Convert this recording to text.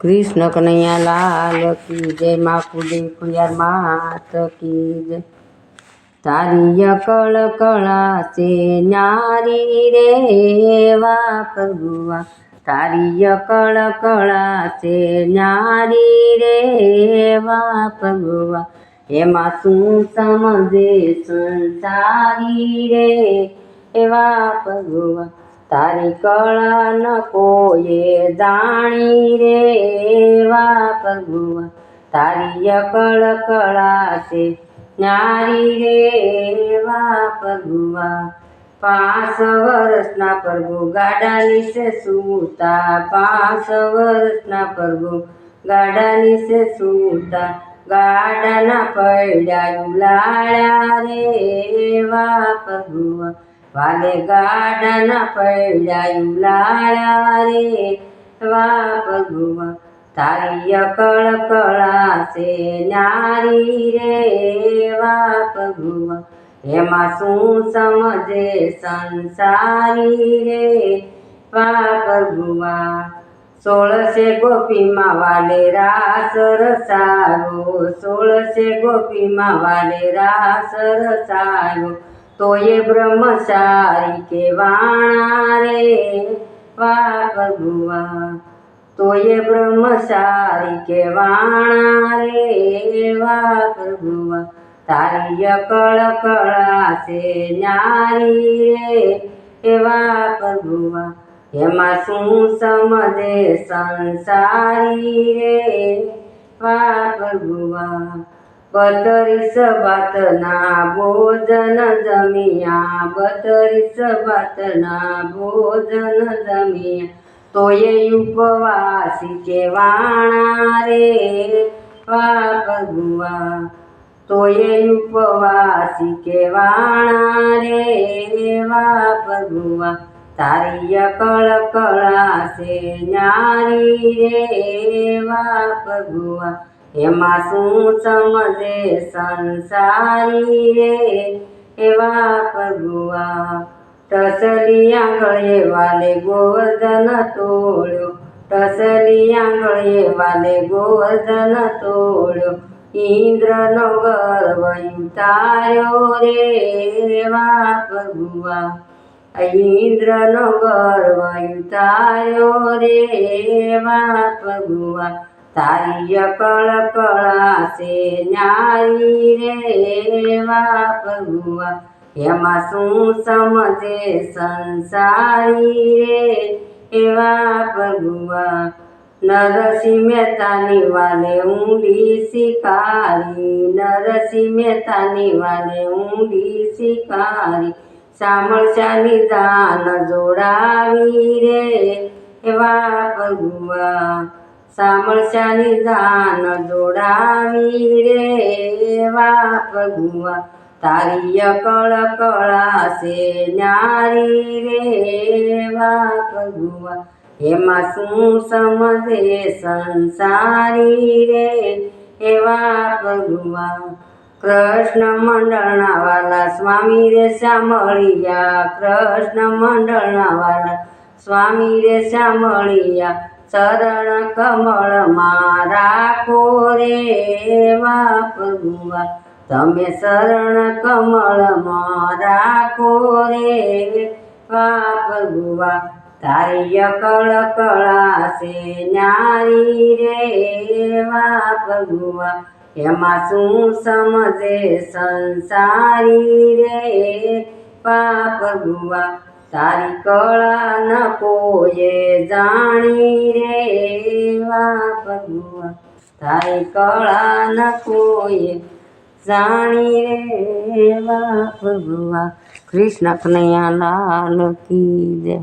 કૃષ્ણ કનૈયા લાલ કી જય, મા કુલી કુલિયાર માત કી જય. તારી અકળ કળા છે નારી રે વા પ્રભુવા. તારી અકળ કળા છે નારી રે વા પ્રભુવા. એમાં શું સમજે સંસારી રે? એવા પ્રભુવા. તારી કળા ન કોઈએ જાણી રે વા પ્રભુવા. તારી અકળ કળા છે, ન્યારી રે વા પ્રભુવા. પાંચ વર્ષના પ્રભુ ગાડાની છે સૂતા. પાંચ વર્ષના પ્રભુ ગાડાની છે સૂતા. ગાડાના પૈડા લાળા રે વા પ્રભુવા. વાલે ગાડાના પડ્યા લાળ્યા રે વા પ્રભુવા તારી અકળ કળા છે નારી રે વા પ્રભુવા એમાં શું સમજે સંસારી રે વા પ્રભુવા સોળસે ગોપીમાં વાલે રાસ રસાયો સોળસે ગોપીમાં વાલે રાસ રસાયો તો એ બ્રહ્મચારી કે વાણા રે. વા પ્રભુવા તો એ બ્રહ્મચારી કે વાણા રે. વા પ્રભુવા તારી અકળ કળા છે ન્યારી રે. એવા પ્રભુવા એમાં શું સમજે સંસારી રે? વા પ્રભુવા બતરીસ ભાતના ભોજન જમિયા બતરીસ ભાતના ભોજન જમિયા. તો એ ઉપવાસી કે વાણા રે પાપ ગુવા. તો એ ઉપવાસી કે વાણા રે વાપ ગુવા. તારી અકળ કળા છે ન્યારી રે વાપ પ્રભુવા એમાં શું સમજે સંસારી રે? એવા પગુઆ ટસલી આંગળે વાલે ગોવર્ધન તોડ્યો. ટસલી આંગળે વાલે ગોવર્ધન તોડ્યો. ઇન્દ્રનો ગર્વ ઉતાર્યો રે વા પગુઆ. ઇન્દ્રનો ગર્વ ઉતાર્યો રે, એવા પ્રભુઆ તારી અકળ કળાશે ન્યારી રે વાપરુઆ એમાં શું સમજે સંસારી રે એવા પ્રભુઆ નરસિંહ મહેતાની વાલે ઊંડી શિકારી. નરસિંહ મહેતાની વાલે ઊંડી શિકારી. સામળશાની દાન જોડાવી રે એવા પ્રભુઆ સામળસાની દાન જોડાવી રે વા પ્રભુવા. તારી અકળ કળા સે ન્યારી રે વા પ્રભુવા. એમાં શું સમજે સંસારી રે એવા પ્રભુવા. કૃષ્ણ મંડળના વાલા સ્વામી રે શ્યામળિયા. કૃષ્ણ મંડળના વાલા સ્વામી રે શ્યામળિયા. ચરણ કમળ મારા કોરે વાપરુવા. તમે શરણ કમળ મારા કોરે વાપરુવા. તારી અકળ કળા છે ન્યારી રે વાપરુવા. એમાં શું સમજે સંસારી રે પાપ પ્રભુઆ તારી કળા ન કોઈએ જાણી રે વા પ્રભુઆ તારી કળા ન કોઈએ જાણી રે વા પ્રભુઆ કૃષ્ણ કનૈયા લાલ કી જય.